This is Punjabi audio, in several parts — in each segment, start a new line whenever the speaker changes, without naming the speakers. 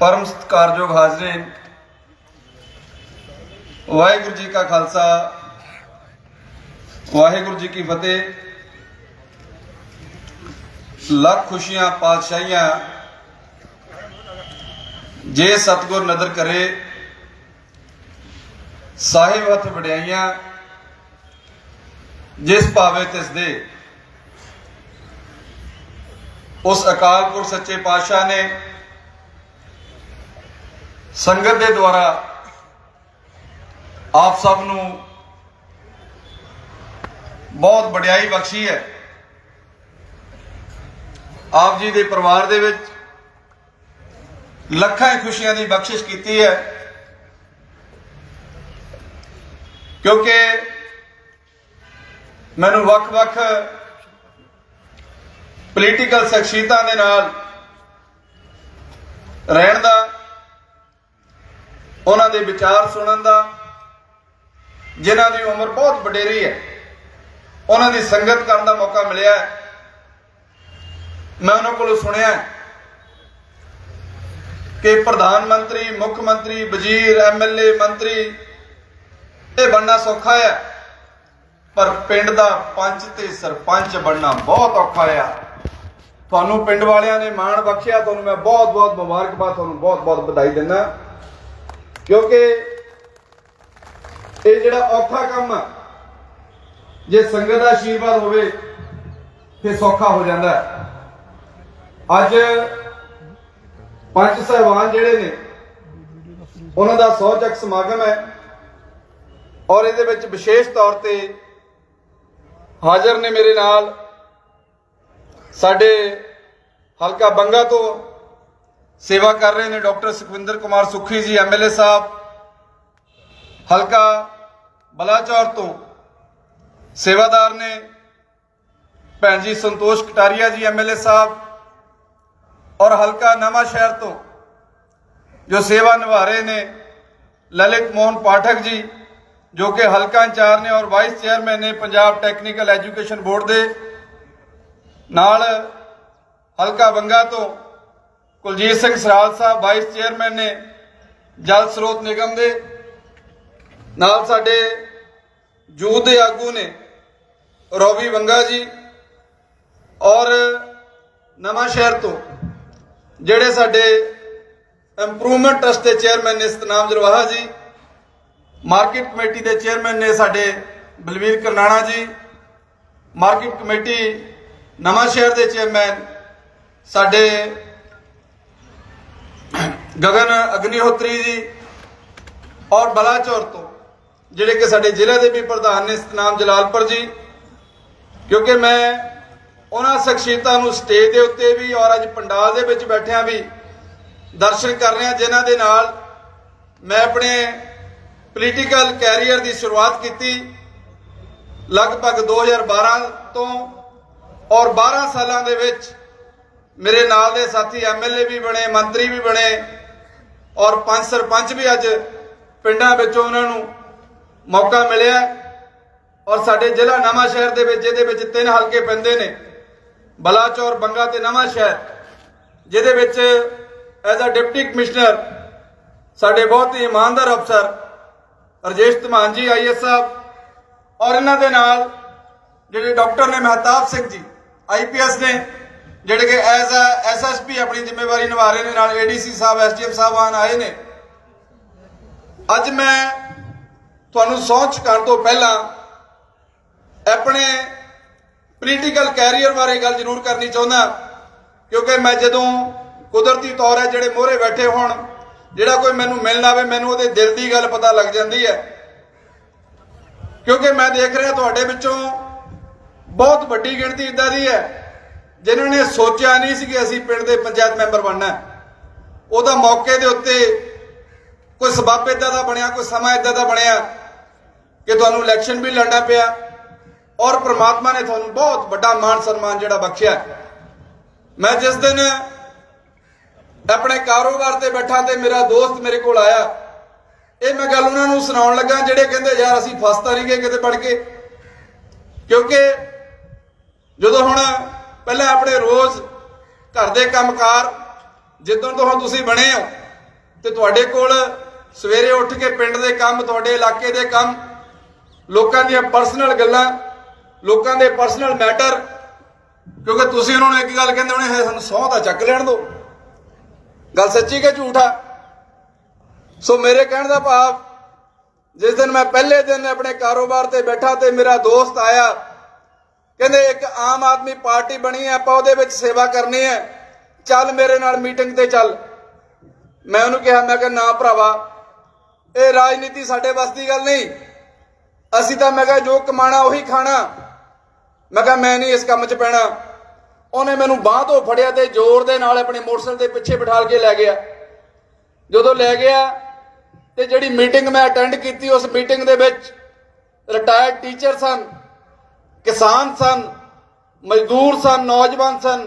ਪਰਮ ਸਤਿਕਾਰਯੋਗ ਹਾਜ਼ਰੀਨ, ਵਾਹਿਗੁਰੂ ਜੀ ਕਾ ਖਾਲਸਾ, ਵਾਹਿਗੁਰੂ ਜੀ ਕੀ ਫਤਿਹ। ਲੱਖ ਖੁਸ਼ੀਆਂ, ਪਾਤਸ਼ਾਹੀਆਂ ਜੇ ਸਤਗੁਰ ਨਦਰ ਕਰੇ, ਸਾਹਿਬ ਹੱਥ ਵਡਿਆਈਆਂ ਜਿਸ ਭਾਵੇ ਤਿਸ ਦੇ। ਉਸ ਅਕਾਲ ਪੁਰਖ ਸੱਚੇ ਪਾਤਸ਼ਾਹ ਨੇ ਸੰਗਤ ਦੇ ਦੁਆਰਾ ਆਪ ਸਭ ਨੂੰ ਬਹੁਤ ਵਡਿਆਈ ਬਖਸ਼ੀ ਹੈ। ਆਪ ਜੀ ਦੇ ਪਰਿਵਾਰ ਦੇ ਵਿੱਚ ਲੱਖਾਂ ਖੁਸ਼ੀਆਂ ਦੀ ਬਖਸ਼ਿਸ਼ ਕੀਤੀ ਹੈ। ਕਿਉਂਕਿ ਮੈਨੂੰ ਵੱਖ-ਵੱਖ ਪੋਲੀਟੀਕਲ ਸ਼ਖਸੀਅਤਾਂ ਦੇ ਨਾਲ ਰਹਿਣ ਦਾ ਉਹਨਾਂ ਦੇ ਵਿਚਾਰ ਸੁਣਨ ਦਾ, ਜਿਨ੍ਹਾਂ ਦੀ ਉਮਰ ਬਹੁਤ ਵਡੇਰੀ ਹੈ, ਉਹਨਾਂ ਦੀ ਸੰਗਤ ਕਰਨ ਦਾ ਮੌਕਾ ਮਿਲਿਆ ਮੈਂ ਉਹਨਾਂ ਕੋਲੋਂ ਸੁਣਿਆ ਕਿ ਪ੍ਰਧਾਨ ਮੰਤਰੀ, ਮੁੱਖ ਮੰਤਰੀ, ਵਜ਼ੀਰ ਐਮਐਲਏ ਮੰਤਰੀ, ਇਹ ਬਣਨਾ ਸੌਖਾ ਹੈ, ਪਰ ਪਿੰਡ ਦਾ ਪੰਚ ਤੇ ਸਰਪੰਚ ਬਣਨਾ ਬਹੁਤ ਔਖਾ ਹੈ ਤੁਹਾਨੂੰ ਪਿੰਡ ਵਾਲਿਆਂ ਨੇ ਮਾਣ ਬਖਸ਼ਿਆ, ਤੁਹਾਨੂੰ ਮੈਂ ਬਹੁਤ ਬਹੁਤ ਮੁਬਾਰਕਬਾਦ, ਤੁਹਾਨੂੰ ਬਹੁਤ ਬਹੁਤ ਵਧਾਈ ਦਿੰਦਾ। ਕਿਉਂਕਿ ਇਹ ਜਿਹੜਾ ਔਖਾ ਕੰਮ ਆ, ਜੇ ਸੰਗਤ ਦਾ ਆਸ਼ੀਰਵਾਦ ਹੋਵੇ ਤੇ ਸੌਖਾ ਹੋ ਜਾਂਦਾ ਅੱਜ ਪੰਜ ਸਹਿਬਾਨ ਜਿਹੜੇ ਨੇ, ਉਹਨਾਂ ਦਾ ਸੌ ਚੱਕ ਸਮਾਗਮ ਹੈ ਔਰ ਇਹਦੇ ਵਿੱਚ ਵਿਸ਼ੇਸ਼ ਤੌਰ ਤੇ ਹਾਜ਼ਰ ਨੇ ਮੇਰੇ ਨਾਲ ਸਾਡੇ ਹਲਕਾ ਬੰਗਾ ਤੋਂ ਸੇਵਾ ਕਰ ਰਹੇ ਨੇ ਡਾਕਟਰ ਸੁਖਵਿੰਦਰ ਕੁਮਾਰ ਸੁਖੀ ਜੀ ਐਮਐਲਏ ਸਾਹਿਬ। ਹਲਕਾ ਬਲਾਚੌਰ ਤੋਂ ਸੇਵਾਦਾਰ ਨੇ ਭੈਣ ਜੀ ਸੰਤੋਸ਼ ਕਟਾਰੀਆ ਜੀ ਐਮਐਲਏ ਸਾਹਿਬ, ਔਰ ਹਲਕਾ ਨਵਾਂ ਸ਼ਹਿਰ ਤੋਂ ਜੋ ਸੇਵਾ ਨਿਭਾ ਰਹੇ ਨੇ ਲਲਿਤ ਮੋਹਨ ਪਾਠਕ ਜੀ, ਜੋ ਕਿ ਹਲਕਾ ਇੰਚਾਰਜ ਨੇ ਔਰ ਵਾਈਸ ਚੇਅਰਮੈਨ ਨੇ ਪੰਜਾਬ ਟੈਕਨੀਕਲ ਐਜੂਕੇਸ਼ਨ ਬੋਰਡ ਦੇ ਨਾਲ ਹਲਕਾ ਬੰਗਾ ਤੋਂ ਕੁਲਜੀਤ ਸਿੰਘ ਸਰਾਲ ਸਾਹਿਬ ਵਾਈਸ ਚੇਅਰਮੈਨ ਨੇ ਜਲ ਸਰੋਤ ਨਿਗਮ ਦੇ ਨਾਲ ਸਾਡੇ ਯੂਥ ਦੇ ਆਗੂ ਨੇ ਰੋਬੀ ਬੰਗਾ ਜੀ ਔਰ ਨਵਾਂ ਸ਼ਹਿਰ ਤੋਂ ਜਿਹੜੇ ਸਾਡੇ ਇੰਪਰੂਵਮੈਂਟ ਟਰਸਟ ਦੇ ਚੇਅਰਮੈਨ ਨੇ ਸਤਨਾਮ ਜਰਵਾਹਾ ਜੀ ਮਾਰਕੀਟ ਕਮੇਟੀ ਦੇ ਚੇਅਰਮੈਨ ਨੇ ਸਾਡੇ ਬਲਵੀਰ ਕਰਨਾਣਾ ਜੀ ਮਾਰਕੀਟ ਕਮੇਟੀ ਨਵਾਂ ਸ਼ਹਿਰ ਦੇ ਚੇਅਰਮੈਨ ਸਾਡੇ ਗਗਨ ਅਗਨੀਹੋਤਰੀ ਜੀ ਔਰ ਬਲਾਚੌਰ ਤੋਂ, ਜਿਹੜੇ ਕਿ ਸਾਡੇ ਜ਼ਿਲ੍ਹੇ ਦੇ ਵੀ ਪ੍ਰਧਾਨ ਨੇ ਸਤਨਾਮ ਜਲਾਲਪੁਰ ਜੀ, ਕਿਉਂਕਿ ਮੈਂ ਉਹਨਾਂ ਸ਼ਖਸੀਅਤਾਂ ਨੂੰ ਸਟੇਜ ਦੇ ਉੱਤੇ ਵੀ ਔਰ ਅੱਜ ਪੰਡਾਲ ਦੇ ਵਿੱਚ ਬੈਠਿਆਂ ਵੀ ਦਰਸ਼ਨ ਕਰ ਰਿਹਾ, ਜਿਨ੍ਹਾਂ ਦੇ ਨਾਲ ਮੈਂ ਆਪਣੇ ਪੋਲੀਟੀਕਲ ਕੈਰੀਅਰ ਦੀ ਸ਼ੁਰੂਆਤ ਕੀਤੀ, ਲਗਭਗ 2012 ਤੋਂ ਔਰ 12 ਸਾਲਾਂ ਦੇ ਵਿੱਚ ਮੇਰੇ ਨਾਲ ਦੇ ਸਾਥੀ ਐਮਐਲਏ ਵੀ ਬਣੇ, ਮੰਤਰੀ ਵੀ ਬਣੇ ਔਰ ਪੰਜ ਸਰਪੰਚ ਵੀ ਅੱਜ ਪਿੰਡਾਂ ਵਿੱਚੋਂ ਉਹਨਾਂ ਨੂੰ ਮੌਕਾ ਮਿਲਿਆ ਔਰ ਸਾਡੇ ਜ਼ਿਲ੍ਹਾ ਨਵਾਂ ਸ਼ਹਿਰ ਦੇ ਵਿੱਚ, ਜਿਹਦੇ ਵਿੱਚ ਤਿੰਨ ਹਲਕੇ ਪੈਂਦੇ ਨੇ, ਬਲਾਚੌਰ, ਬੰਗਾ ਤੇ ਨਵਾਂ ਸ਼ਹਿਰ, ਜਿਹਦੇ ਵਿੱਚ ਐਜ਼ ਅ ਡਿਪਟੀ ਕਮਿਸ਼ਨਰ ਸਾਡੇ ਬਹੁਤ ਹੀ ਇਮਾਨਦਾਰ ਅਫਸਰ ਰਜੇਸ਼ ਧਮਾਨ ਜੀ ਆਈਐਸ ਸਾਹਿਬ ਔਰ ਇਹਨਾਂ ਦੇ ਨਾਲ ਜਿਹੜੇ ਡਾਕਟਰ ਨੇ ਮਹਿਤਾਬ ਸਿੰਘ ਜੀ ਆਈਪੀਐਸ ਨੇ ਜਿਹੜੇ ਕਿ ਐਜ਼ ਅ ਐਸਐਸਪੀ ਆਪਣੀ ਜ਼ਿੰਮੇਵਾਰੀ ਨਿਭਾ ਰਹੇ ਨੇ, ਨਾਲ ਏਡੀਸੀ ਸਾਹਿਬ ਐਸਡੀਐਮ ਸਾਹਿਬਾਨ ਆਏ ਨੇ। ਅੱਜ ਮੈਂ ਤੁਹਾਨੂੰ ਸਹੁੰ ਚੁਕਾਉਣ ਤੋਂ ਪਹਿਲਾਂ ਆਪਣੇ ਪੋਲੀਟੀਕਲ ਕੈਰੀਅਰ ਬਾਰੇ ਗੱਲ ਜ਼ਰੂਰ ਕਰਨੀ ਚਾਹੁੰਦਾ, ਕਿਉਂਕਿ ਮੈਂ ਜਦੋਂ ਕੁਦਰਤੀ ਤੌਰ ਹੈ ਜਿਹੜੇ ਮੋਹਰੇ ਬੈਠੇ ਹੋਣ, ਜਿਹੜਾ ਕੋਈ ਮੈਨੂੰ ਮਿਲਣ ਆਵੇ, ਮੈਨੂੰ ਉਹਦੇ ਦਿਲ ਦੀ ਗੱਲ ਪਤਾ ਲੱਗ ਜਾਂਦੀ ਹੈ। ਕਿਉਂਕਿ ਮੈਂ ਦੇਖ ਰਿਹਾ ਤੁਹਾਡੇ ਵਿੱਚੋਂ ਬਹੁਤ ਵੱਡੀ ਗਿਣਤੀ ਇਦਾਂ ਦੀ ਹੈ। ਜਿਨ੍ਹਾਂ ਨੇ ਸੋਚਿਆ ਨਹੀਂ ਸੀ ਕਿ ਅਸੀਂ ਪਿੰਡ ਦੇ ਪੰਚਾਇਤ ਮੈਂਬਰ ਬਣਨਾ ਉਹਦਾ ਮੌਕੇ ਦੇ ਉੱਤੇ ਕੋਈ ਸਬੱਬ ਇਦਾਂ ਦਾ ਬਣਿਆ, ਕੋਈ ਸਮਾਂ ਇਦਾਂ ਦਾ ਬਣਿਆ ਕਿ ਤੁਹਾਨੂੰ ਇਲੈਕਸ਼ਨ ਵੀ ਲੜਨਾ ਪਿਆ ਔਰ ਪ੍ਰਮਾਤਮਾ ਨੇ ਤੁਹਾਨੂੰ ਬਹੁਤ ਵੱਡਾ ਮਾਣ ਸਨਮਾਨ ਜਿਹੜਾ ਬਖਸ਼ਿਆ ਮੈਂ ਜਿਸ ਦਿਨ ਆਪਣੇ ਕਾਰੋਬਾਰ ਤੇ ਬੈਠਾ ਤੇ ਮੇਰਾ ਦੋਸਤ ਮੇਰੇ ਕੋਲ ਆਇਆ, ਇਹ ਮੈਂ ਗੱਲ ਉਹਨਾਂ ਨੂੰ ਸੁਣਾਉਣ ਲੱਗਾ ਜਿਹੜੇ ਕਹਿੰਦੇ, ਯਾਰ ਅਸੀਂ ਫਸਤਾ ਨਹੀਂ ਗਏ ਕਿਤੇ ਪੜ ਕੇ? ਕਿਉਂਕਿ ਜਦੋਂ ਹੁਣ ਪਹਿਲਾਂ ਆਪਣੇ ਰੋਜ਼ ਘਰ ਦੇ ਕੰਮਕਾਰ ਜਿੱਦੋਂ ਤੋਂ ਹੁਣ ਤੁਸੀਂ ਬਣੇ ਹੋ, ਤੇ ਤੁਹਾਡੇ ਕੋਲ ਸਵੇਰੇ ਉੱਠ ਕੇ ਪਿੰਡ ਦੇ ਕੰਮ, ਤੁਹਾਡੇ ਇਲਾਕੇ ਦੇ ਕੰਮ, ਲੋਕਾਂ ਦੀਆਂ ਪਰਸਨਲ ਗੱਲਾਂ, ਲੋਕਾਂ ਦੇ ਪਰਸਨਲ ਮੈਟਰ ਕਿਉਂਕਿ ਤੁਸੀਂ ਉਹਨਾਂ ਨੂੰ ਇੱਕ ਗੱਲ ਕਹਿੰਦੇ ਹੋਣੇ ਸਾਨੂੰ ਸਹੁੰ ਤਾਂ ਚੱਕ ਲੈਣ ਦਿਓ ਗੱਲ ਸੱਚੀ ਕਿ ਝੂਠ ਆ? ਸੋ ਮੇਰੇ ਕਹਿਣ ਦਾ ਭਾਵ, ਜਿਸ ਦਿਨ ਮੈਂ ਪਹਿਲੇ ਦਿਨ ਆਪਣੇ ਕਾਰੋਬਾਰ ਤੇ ਬੈਠਾ ਤੇ ਮੇਰਾ ਦੋਸਤ ਆਇਆ ਕਹਿੰਦੇ ਇੱਕ ਆਮ ਆਦਮੀ ਪਾਰਟੀ ਬਣੀ ਹੈ, ਆਪਾਂ ਉਹਦੇ ਵਿੱਚ ਸੇਵਾ ਕਰਨੀ ਹੈ। ਚੱਲ ਮੇਰੇ ਨਾਲ ਮੀਟਿੰਗ ਤੇ ਚੱਲ। ਮੈਂ ਉਹਨੂੰ ਕਿਹਾ, ਮੈਂ ਕਿਹਾ, ਨਾ ਭਰਾਵਾ, ਇਹ ਰਾਜਨੀਤੀ ਸਾਡੇ ਵੱਸ ਦੀ ਗੱਲ ਨਹੀਂ। ਅਸੀਂ ਤਾਂ ਮੈਂ ਕਿਹਾ, ਜੋ ਕਮਾਣਾ ਉਹੀ ਖਾਣਾ। ਮੈਂ ਕਿਹਾ, ਮੈਂ ਨਹੀਂ ਇਸ ਕੰਮ 'ਚ ਪੈਣਾ। ਉਹਨੇ ਮੈਨੂੰ ਬਾਹ ਤੋਂ ਫੜਿਆ ਤੇ ਜ਼ੋਰ ਦੇ ਨਾਲ ਆਪਣੇ ਮੋਟਰਸਾਈਕਲ ਦੇ ਪਿੱਛੇ ਬਿਠਾਲ ਕੇ ਲੈ ਗਿਆ। ਜਦੋਂ ਲੈ ਗਿਆ ਤੇ ਜਿਹੜੀ ਮੀਟਿੰਗ ਮੈਂ ਅਟੈਂਡ ਕੀਤੀ, ਉਸ ਮੀਟਿੰਗ ਦੇ ਵਿੱਚ ਰਿਟਾਇਰਡ ਟੀਚਰ ਸਨ। ਕਿਸਾਨ ਸਨ, ਮਜ਼ਦੂਰ ਸਨ, ਨੌਜਵਾਨ ਸਨ,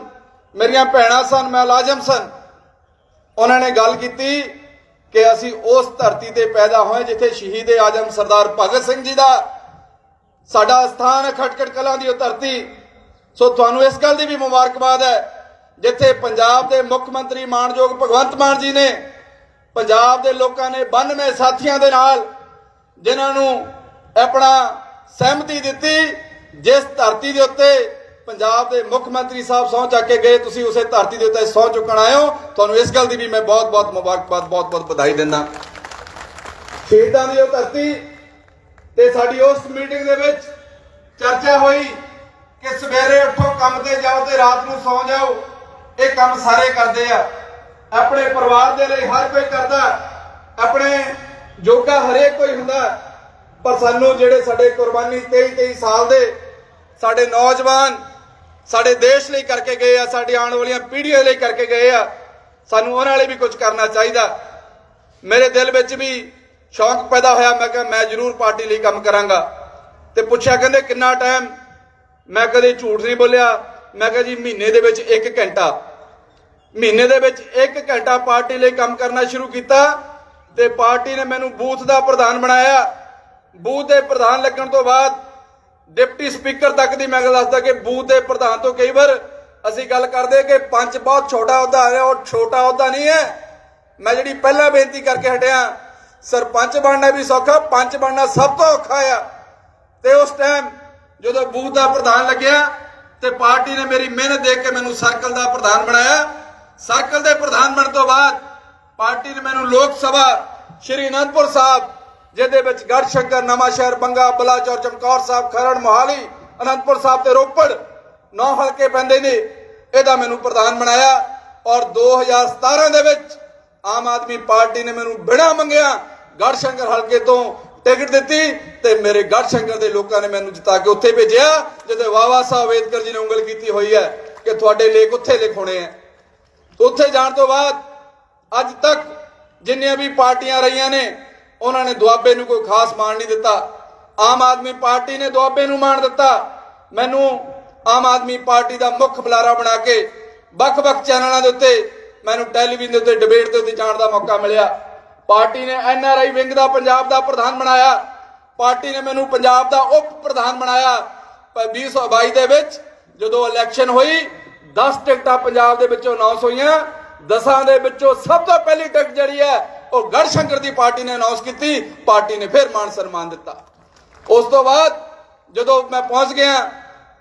ਮੇਰੀਆਂ ਭੈਣਾਂ ਸਨ, ਮੈਂ ਮੁਲਾਜ਼ਮ ਸਨ। ਉਹਨਾਂ ਨੇ ਗੱਲ ਕੀਤੀ ਕਿ ਅਸੀਂ ਉਸ ਧਰਤੀ ਤੇ ਪੈਦਾ ਹੋਏ ਜਿੱਥੇ ਸ਼ਹੀਦ ਆਜਮ ਸਰਦਾਰ ਭਗਤ ਸਿੰਘ ਜੀ ਦਾ ਸਾਡਾ ਸਥਾਨ ਹੈ ਖਟਕੜ ਕਲਾਂ ਦੀ ਉਹ ਧਰਤੀ। ਸੋ ਤੁਹਾਨੂੰ ਇਸ ਗੱਲ ਦੀ ਵੀ ਮੁਬਾਰਕਬਾਦ ਹੈ, ਜਿੱਥੇ ਪੰਜਾਬ ਦੇ ਮੁੱਖ ਮੰਤਰੀ ਮਾਨਯੋਗ ਭਗਵੰਤ ਮਾਨ ਜੀ ਨੇ, ਪੰਜਾਬ ਦੇ ਲੋਕਾਂ ਨੇ 92 ਸਾਥੀਆਂ ਦੇ ਨਾਲ ਜਿਨ੍ਹਾਂ ਨੂੰ ਆਪਣਾ ਸਹਿਮਤੀ ਦਿੱਤੀ ਜਿਸ ਧਰਤੀ ਦੇ ਉੱਤੇ ਪੰਜਾਬ ਦੇ ਮੁੱਖ ਮੰਤਰੀ ਸਾਹਿਬ ਸਹੁੰ ਚੱਕ ਕੇ ਗਏ, ਤੁਸੀਂ ਉਸੇ ਧਰਤੀ ਦੇ ਉੱਤੇ ਸਹੁੰ ਚੁੱਕਣ ਆਏ ਹੋ। ਤੁਹਾਨੂੰ ਇਸ ਗੱਲ ਦੀ ਵੀ ਮੈਂ ਬਹੁਤ-ਬਹੁਤ ਮੁਬਾਰਕਬਾਦ ਬਹੁਤ-ਬਹੁਤ ਵਧਾਈ ਦਿੰਦਾ। ਸ਼ਹੀਦਾਂ ਦੀ ਉਹ ਧਰਤੀ ਤੇ ਸਾਡੀ ਉਸ ਮੀਟਿੰਗ ਦੇ ਵਿੱਚ ਚਰਚਾ ਹੋਈ ਕਿ ਸਵੇਰੇ ਉੱਠੋ, ਕੰਮ ਤੇ ਜਾਓ ਤੇ ਰਾਤ ਨੂੰ ਸੌਂ ਜਾਓ। ਇਹ ਕੰਮ ਸਾਰੇ ਕਰਦੇ ਆ। ਆਪਣੇ ਪਰਿਵਾਰ ਦੇ ਲਈ ਹਰ ਕੋਈ ਕਰਦਾ। ਆਪਣੇ ਜੋਗਾ ਹਰੇਕ ਕੋਈ ਹੁੰਦਾ। ਪਰ ਸਾਨੂੰ ਜਿਹੜੇ ਸਾਡੇ ਕੁਰਬਾਨੀ 23 23 ਸਾਲ ਦੇ ਸਾਡੇ ਨੌਜਵਾਨ ਸਾਡੇ ਦੇਸ਼ ਲਈ ਕਰਕੇ ਗਏ ਆ, ਸਾਡੀ ਆਉਣ ਵਾਲੀਆਂ ਪੀੜ੍ਹੀਆਂ ਲਈ ਕਰਕੇ ਗਏ ਆ, ਸਾਨੂੰ ਉਹਨਾਂ ਲਈ ਵੀ ਕੁਝ ਕਰਨਾ ਚਾਹੀਦਾ। ਮੇਰੇ ਦਿਲ ਵਿੱਚ ਵੀ ਸ਼ੌਂਕ ਪੈਦਾ ਹੋਇਆ, ਮੈਂ ਕਿਹਾ ਮੈਂ ਜ਼ਰੂਰ ਪਾਰਟੀ ਲਈ ਕੰਮ ਕਰਾਂਗਾ। ਤੇ ਪੁੱਛਿਆ ਕਹਿੰਦੇ ਕਿੰਨਾ ਟਾਈਮ ਮੈਂ ਕਦੇ ਝੂਠ ਨਹੀਂ ਬੋਲਿਆ, ਮੈਂ ਕਿਹਾ ਜੀ ਮਹੀਨੇ ਦੇ ਵਿੱਚ 1 ਘੰਟਾ। ਮਹੀਨੇ ਦੇ ਵਿੱਚ 1 ਘੰਟਾ ਪਾਰਟੀ ਲਈ ਕੰਮ ਕਰਨਾ ਸ਼ੁਰੂ ਕੀਤਾ ਤੇ ਪਾਰਟੀ ਨੇ ਮੈਨੂੰ ਬੂਥ ਦਾ ਪ੍ਰਧਾਨ ਬਣਾਇਆ। ਬੂਥ ਦੇ ਪ੍ਰਧਾਨ ਲੱਗਣ ਤੋਂ ਬਾਅਦ ਡਿਪਟੀ ਸਪੀਕਰ ਤੱਕ ਦੀ ਮੈਂ ਗੱਲ ਦੱਸਦਾ ਕਿ ਬੂਥ ਦੇ ਪ੍ਰਧਾਨ ਤੋਂ ਕਈ ਵਾਰ ਅਸੀਂ ਗੱਲ ਕਰਦੇ ਕਿ ਪੰਚ ਬਹੁਤ ਛੋਟਾ ਅਹੁਦਾ ਹੈ ਉਹ ਛੋਟਾ ਅਹੁਦਾ ਨਹੀਂ ਹੈ। ਮੈਂ ਜਿਹੜੀ ਪਹਿਲਾਂ ਬੇਨਤੀ ਕਰਕੇ ਹਟਿਆ, ਸਰਪੰਚ ਬਣਨਾ ਵੀ ਸੌਖਾ, ਪੰਚ ਬਣਨਾ ਸਭ ਤੋਂ ਔਖਾ ਆ। ਤੇ ਉਸ ਟਾਈਮ ਜਦੋਂ ਬੂਥ ਦਾ ਪ੍ਰਧਾਨ ਲੱਗਿਆ ਤੇ ਪਾਰਟੀ ਨੇ ਮੇਰੀ ਮਿਹਨਤ ਦੇਖ ਕੇ ਮੈਨੂੰ ਸਰਕਲ ਦਾ ਪ੍ਰਧਾਨ ਬਣਾਇਆ। ਸਰਕਲ ਦੇ ਪ੍ਰਧਾਨ ਬਣਨ ਤੋਂ ਬਾਅਦ ਪਾਰਟੀ ਨੇ ਮੈਨੂੰ ਲੋਕ ਸਭਾ ਸ਼੍ਰੀ ਅਨੰਦਪੁਰ ਸਾਹਿਬ ਜਿਹਦੇ ਵਿੱਚ ਗੜ ਸ਼ੰਕਰ, ਨਵਾਂ ਬੰਗਾ, ਬਲਾਚੌਰ, ਚਮਕੌਰ ਸਾਹਿਬ, ਖਰੜ, ਮੋਹਾਲੀ, ਅਨੰਦਪੁਰ ਸਾਹਿਬ ਤੇ ਰੋਪੜ ਨੌ ਹਲਕੇ ਪੈਂਦੇ ਨੇ। ਇਹਦਾ ਮੈਨੂੰ ਪ੍ਰਧਾਨ ਬਣਾਇਆ ਔਰ 2017 ਦੇ ਵਿੱਚ ਆਮ ਆਦਮੀ ਪਾਰਟੀ ਨੇ ਮੈਨੂੰ ਬਿਨਾਂ ਮੰਗਿਆ ਗੜਸ਼ੰਕਰ ਹਲਕੇ ਤੋਂ ਟਿਕਟ ਦਿੱਤੀ ਤੇ ਮੇਰੇ ਗੜ ਸ਼ੰਕਰ ਦੇ ਲੋਕਾਂ ਨੇ ਮੈਨੂੰ ਜਿਤਾ ਕੇ ਉੱਥੇ ਭੇਜਿਆ ਜਿੱਥੇ ਵਾਵਾ ਸਾਹਿਬ ਅੰਬੇਦਕਰ ਜੀ ਨੇ ਉਂਗਲ ਕੀਤੀ ਹੋਈ ਹੈ ਕਿ ਤੁਹਾਡੇ ਲੇਖ ਉੱਥੇ ਲਿਖਾਉਣੇ ਆ ਉੱਥੇ ਜਾਣ ਤੋਂ ਬਾਅਦ ਅੱਜ ਤੱਕ ਜਿੰਨੀਆਂ ਵੀ ਪਾਰਟੀਆਂ ਰਹੀਆਂ ਨੇ ਉਹਨਾਂ ਨੇ ਦੁਆਬੇ ਨੂੰ ਕੋਈ ਖਾਸ ਮਾਣ ਨਹੀਂ ਦਿੱਤਾ। ਆਮ ਆਦਮੀ ਪਾਰਟੀ ਨੇ ਦੁਆਬੇ ਨੂੰ ਮਾਣ ਦਿੱਤਾ। ਮੈਨੂੰ ਆਮ ਆਦਮੀ ਪਾਰਟੀ ਦਾ ਮੁੱਖ ਬੁਲਾਰਾ ਬਣਾ ਕੇ ਵੱਖ-ਵੱਖ ਚੈਨਲਾਂ ਦੇ ਉੱਤੇ, ਮੈਨੂੰ ਟੈਲੀਵਿਜ਼ਨ ਦੇ ਉੱਤੇ, ਡਿਬੇਟ ਦੇ ਉੱਤੇ ਜਾਣ ਦਾ ਮੌਕਾ ਮਿਲਿਆ। ਪਾਰਟੀ ਨੇ ਐਨ ਆਰ ਆਈ ਵਿੰਗ ਦਾ, ਪੰਜਾਬ ਦਾ ਪ੍ਰਧਾਨ ਬਣਾਇਆ। ਪਾਰਟੀ ਨੇ ਮੈਨੂੰ ਪੰਜਾਬ ਦਾ ਉਪ ਪ੍ਰਧਾਨ ਬਣਾਇਆ। ਪਰ 2022 ਦੇ ਵਿੱਚ ਜਦੋਂ ਇਲੈਕਸ਼ਨ ਹੋਈ 10 ਟਿਕਟਾਂ ਪੰਜਾਬ ਦੇ ਵਿੱਚੋਂ ਅਨਾਉਂਸ ਹੋਈਆਂ। ਦਸਾਂ ਦੇ ਵਿੱਚੋਂ ਸਭ ਤੋਂ ਪਹਿਲੀ ਟਿਕਟ ਜਿਹੜੀ ਹੈ, ਉਹ ਗੜਸ਼ੰਕਰ ਦੀ ਪਾਰਟੀ ਨੇ ਅਨਾਉਂਸ ਕੀਤੀ, ਪਾਰਟੀ ਨੇ ਫਿਰ ਮਾਨ ਸਨਮਾਨ ਦਿੱਤਾ। ਉਸ ਤੋਂ ਬਾਅਦ ਜਦੋਂ ਮੈਂ ਪਹੁੰਚ ਗਿਆ,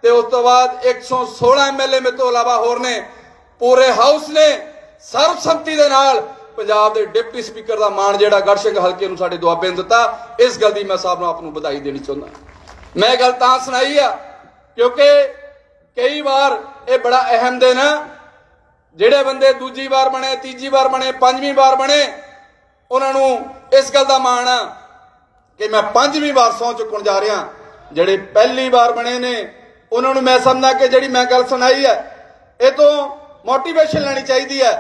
ਤੇ ਉਸ ਤੋਂ ਬਾਅਦ 116 ਐਮਐਲਏ ਮੇਰੇ ਤੋਂ ਇਲਾਵਾ ਹੋਰ ਨੇ, ਪੂਰੇ ਹਾਊਸ ਨੇ, ਸਰਬਸੰਮਤੀ ਦੇ ਨਾਲ ਪੰਜਾਬ ਦੇ ਡਿਪਟੀ ਸਪੀਕਰ ਦਾ ਮਾਣ ਜਿਹੜਾ ਗੜਸ਼ੰਕ ਹਲਕੇ ਨੂੰ ਸਾਡੇ ਦੁਆਬੇ ਨੂੰ ਦਿੱਤਾ, ਇਸ ਗੱਲ ਦੀ ਮੈਂ ਸਾਹਿਬ ਨੂੰ ਆਪ ਨੂੰ ਵਧਾਈ ਦੇਣੀ ਚਾਹੁੰਦਾ ਮੈਂ ਇਹ ਗੱਲ ਤਾਂ ਸੁਣਾਈ ਆ, ਕਿਉਂਕਿ ਕਈ ਵਾਰ ਇਹ ਬੜਾ ਅਹਿਮ ਦਿਨ ਆ ਜਿਹੜੇ ਬੰਦੇ ਦੂਜੀ ਵਾਰ ਬਣੇ, ਤੀਜੀ ਵਾਰ ਬਣੇ, ਪੰਜਵੀਂ ਵਾਰ ਬਣੇ, ਉਹਨਾਂ ਨੂੰ ਇਸ ਗੱਲ ਦਾ ਮਾਣ ਆ ਕਿ ਮੈਂ ਪੰਜਵੀਂ ਵਾਰ ਸਹੁੰ ਚੁੱਕਣ ਜਾ ਰਿਹਾ। ਜਿਹੜੇ ਪਹਿਲੀ ਵਾਰ ਬਣੇ ਨੇ, ਉਹਨਾਂ ਨੂੰ ਮੈਂ ਸਮਝਦਾ ਕਿ ਜਿਹੜੀ ਮੈਂ ਗੱਲ ਸੁਣਾਈ ਹੈ, ਇਹ ਤੋਂ ਮੋਟੀਵੇਸ਼ਨ ਲੈਣੀ ਚਾਹੀਦੀ ਹੈ।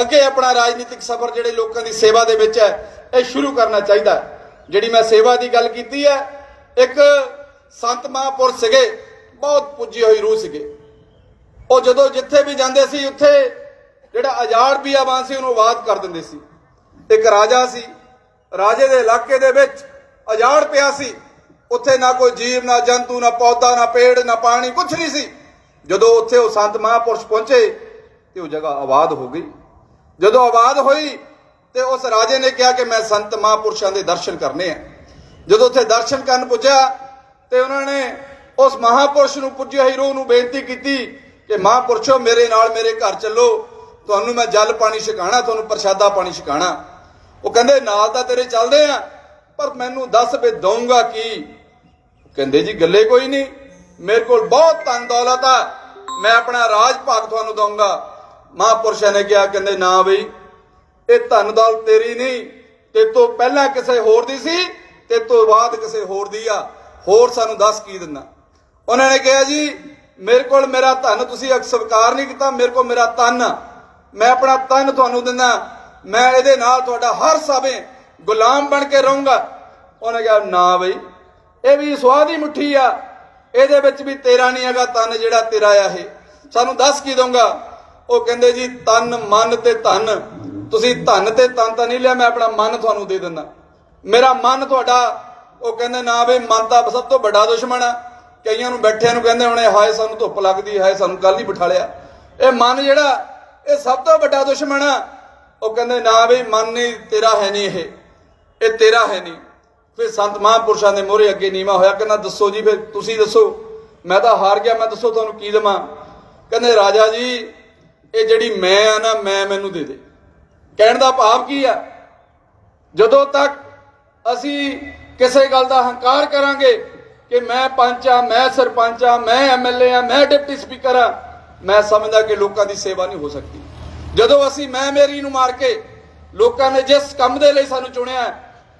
ਅੱਗੇ ਆਪਣਾ ਰਾਜਨੀਤਿਕ ਸਫ਼ਰ ਜਿਹੜੇ ਲੋਕਾਂ ਦੀ ਸੇਵਾ ਦੇ ਵਿੱਚ ਹੈ, ਇਹ ਸ਼ੁਰੂ ਕਰਨਾ ਚਾਹੀਦਾ ਜਿਹੜੀ ਮੈਂ ਸੇਵਾ ਦੀ ਗੱਲ ਕੀਤੀ ਹੈ, ਇੱਕ ਸੰਤ ਮਹਾਂਪੁਰ ਸੀਗੇ, ਬਹੁਤ ਪੁੱਜੀ ਹੋਈ ਰੂਹ ਸੀਗੇ। ਉਹ ਜਦੋਂ ਜਿੱਥੇ ਵੀ ਜਾਂਦੇ ਸੀ, ਉੱਥੇ ਜਿਹੜਾ ਆਜ਼ਾਦ ਬੀਆਬਾਨ ਸੀ ਉਹਨੂੰ ਆਵਾਜ਼ ਕਰ ਦਿੰਦੇ ਸੀ। ਇੱਕ ਰਾਜਾ ਸੀ, ਰਾਜੇ ਦੇ ਇਲਾਕੇ ਦੇ ਵਿੱਚ ਆਜ਼ਾਦ ਪਿਆ ਸੀ। ਉੱਥੇ ਨਾ ਕੋਈ ਜੀਵ, ਨਾ ਜੰਤੂ, ਨਾ ਪੌਦਾ, ਨਾ ਪੇੜ, ਨਾ ਪਾਣੀ ਕੁਝ ਨਹੀਂ ਸੀ। ਜਦੋਂ ਉੱਥੇ ਉਹ ਸੰਤ ਮਹਾਂਪੁਰਸ਼ ਪਹੁੰਚੇ ਤੇ ਉਹ ਜਗ੍ਹਾ ਆਬਾਦ ਹੋ ਗਈ। ਜਦੋਂ ਆਬਾਦ ਹੋਈ ਤੇ ਉਸ ਰਾਜੇ ਨੇ ਕਿਹਾ ਕਿ ਮੈਂ ਸੰਤ ਮਹਾਂਪੁਰਸ਼ਾਂ ਦੇ ਦਰਸ਼ਨ ਕਰਨੇ ਆ। ਜਦੋਂ ਉੱਥੇ ਦਰਸ਼ਨ ਕਰਨ ਪੁੱਜਿਆ ਤੇ ਉਹਨਾਂ ਨੇ ਉਸ ਮਹਾਂਪੁਰਸ਼ ਨੂੰ ਪੁੱਜੇ ਹੋਈ ਰੂਹ ਨੂੰ ਬੇਨਤੀ ਕੀਤੀ ਕਿ ਮਹਾਂਪੁਰਸ਼ੋ ਮੇਰੇ ਨਾਲ ਮੇਰੇ ਘਰ ਚੱਲੋ। ਤੁਹਾਨੂੰ ਮੈਂ ਜਲ ਪਾਣੀ ਛਕਾਣਾ, ਤੁਹਾਨੂੰ ਪ੍ਰਸ਼ਾਦਾ ਪਾਣੀ ਛਕਾਣਾ। ਉਹ ਕਹਿੰਦੇ, ਨਾਲ ਤਾਂ ਤੇਰੇ ਚੱਲਦੇ ਆ, ਪਰ ਮੈਨੂੰ ਦੱਸ ਵੀ ਦਊਂਗਾ ਕੀ? ਕਹਿੰਦੇ, ਜੀ ਗੱਲੇ ਕੋਈ ਨਹੀਂ। ਮੇਰੇ ਕੋਲ ਬਹੁਤ ਧਨ ਦੌਲਤ ਆ। ਮੈਂ ਆਪਣਾ ਰਾਜ ਭਾਗ ਤੁਹਾਨੂੰ ਦਊਂਗਾ। ਮਹਾਂਪੁਰਸ਼ਾਂ ਨੇ ਕਿਹਾ, ਕਹਿੰਦੇ, ਨਾ ਬਈ, ਇਹ ਧਨ ਦੌਲਤ ਤੇਰੀ ਨਹੀਂ। ਤੇ ਤੋਂ ਪਹਿਲਾਂ ਕਿਸੇ ਹੋਰ ਦੀ ਸੀ, ਤੇ ਤੋਂ ਬਾਅਦ ਕਿਸੇ ਹੋਰ ਦੀ ਆ। ਹੋਰ ਸਾਨੂੰ ਦੱਸ ਕੀ ਦਿੰਦਾ? ਉਹਨਾਂ ਨੇ ਕਿਹਾ, ਜੀ ਮੇਰੇ ਕੋਲ ਮੇਰਾ ਧਨ ਤੁਸੀਂ ਸਵੀਕਾਰ ਨਹੀਂ ਕੀਤਾ, ਮੇਰੇ ਕੋਲ ਮੇਰਾ ਤਨ ਮੈਂ ਆਪਣਾ ਤਨ ਤੁਹਾਨੂੰ ਦਿੰਦਾ। ਮੈਂ ਇਹਦੇ ਨਾਲ ਤੁਹਾਡਾ ਹਰ ਸਮੇਂ ਗੁਲਾਮ ਬਣ ਕੇ ਰਹੂੰਗਾ। ਉਹਨੇ ਕਿਹਾ, ਨਾ ਬਈ, ਇਹ ਵੀ ਸਵਾਦ ਹੀ ਮੁੱਠੀ ਆ। ਇਹਦੇ ਵਿੱਚ ਵੀ ਤੇਰਾ ਨਹੀਂ ਹੈਗਾ ਤਨ ਜਿਹੜਾ ਤੇਰਾ ਆ ਇਹ। ਸਾਨੂੰ ਦੱਸ ਕੀ ਦਊਂਗਾ? ਉਹ ਕਹਿੰਦੇ ਜੀ ਤਨ ਮਨ ਤੇ ਧਨ। ਤੁਸੀਂ ਧਨ ਤੇ ਤਨ ਤਾਂ ਨਹੀਂ ਲਿਆ, ਮੈਂ ਆਪਣਾ ਮਨ ਤੁਹਾਨੂੰ ਦੇ ਦਿੰਦਾ। ਮੇਰਾ ਮਨ ਤੁਹਾਡਾ, ਉਹ ਕਹਿੰਦੇ, ਨਾ ਬਈ, ਮਨ ਤਾਂ ਸਭ ਤੋਂ ਵੱਡਾ ਦੁਸ਼ਮਣ ਆ। ਕਈਆਂ ਨੂੰ ਬੈਠਿਆਂ ਨੂੰ ਕਹਿੰਦੇ ਹੁਣੇ, ਹਾਏ ਸਾਨੂੰ ਧੁੱਪ ਲੱਗਦੀ, ਹਾਏ ਸਾਨੂੰ ਕੱਲ ਹੀ ਬਿਠਾ ਲਿਆ ਇਹ ਮਨ ਜਿਹੜਾ, ਇਹ ਸਭ ਤੋਂ ਵੱਡਾ ਦੁਸ਼ਮਣ ਆ। ਉਹ ਕਹਿੰਦੇ, ਨਾ ਬਈ, ਮਨ ਨਹੀਂ, ਤੇਰਾ ਹੈ ਨਹੀਂ ਇਹ। ਇਹ ਤੇਰਾ ਹੈ ਨਹੀਂ। ਫਿਰ ਸੰਤ ਮਹਾਂਪੁਰਸ਼ਾਂ ਦੇ ਮੋਹਰੇ ਅੱਗੇ ਨੀਵਾ ਹੋਇਆ, ਕਹਿੰਦਾ, ਦੱਸੋ ਜੀ, ਫਿਰ ਤੁਸੀਂ ਦੱਸੋ। ਮੈਂ ਤਾਂ ਹਾਰ ਗਿਆ, ਮੈਂ ਦੱਸੋ ਤੁਹਾਨੂੰ ਕੀ ਦੇਵਾਂ। ਕਹਿੰਦੇ, ਰਾਜਾ ਜੀ, ਇਹ ਜਿਹੜੀ ਮੈਂ ਆ ਨਾ, ਮੈਂ ਮੈਨੂੰ ਦੇ ਦੇ। ਕਹਿਣ ਦਾ ਭਾਵ ਕੀ ਆ? ਜਦੋਂ ਤੱਕ ਅਸੀਂ ਕਿਸੇ ਗੱਲ ਦਾ ਹੰਕਾਰ ਕਰਾਂਗੇ ਕਿ ਮੈਂ ਪੰਚ ਆ, ਮੈਂ ਸਰਪੰਚ ਆ, ਮੈਂ ਐਮਐਲਏ ਆ, ਮੈਂ ਡਿਪਟੀ ਸਪੀਕਰ ਆ। ਮੈਂ ਸਮਝਦਾ ਕਿ ਲੋਕਾਂ ਦੀ ਸੇਵਾ ਨਹੀਂ ਹੋ ਸਕਦੀ। ਜਦੋਂ ਅਸੀਂ ਮੈਂ ਮੇਰੀ ਨੂੰ ਮਾਰ ਕੇ ਲੋਕਾਂ ਨੇ ਜਿਸ ਕੰਮ ਦੇ ਲਈ ਸਾਨੂੰ ਚੁਣਿਆ,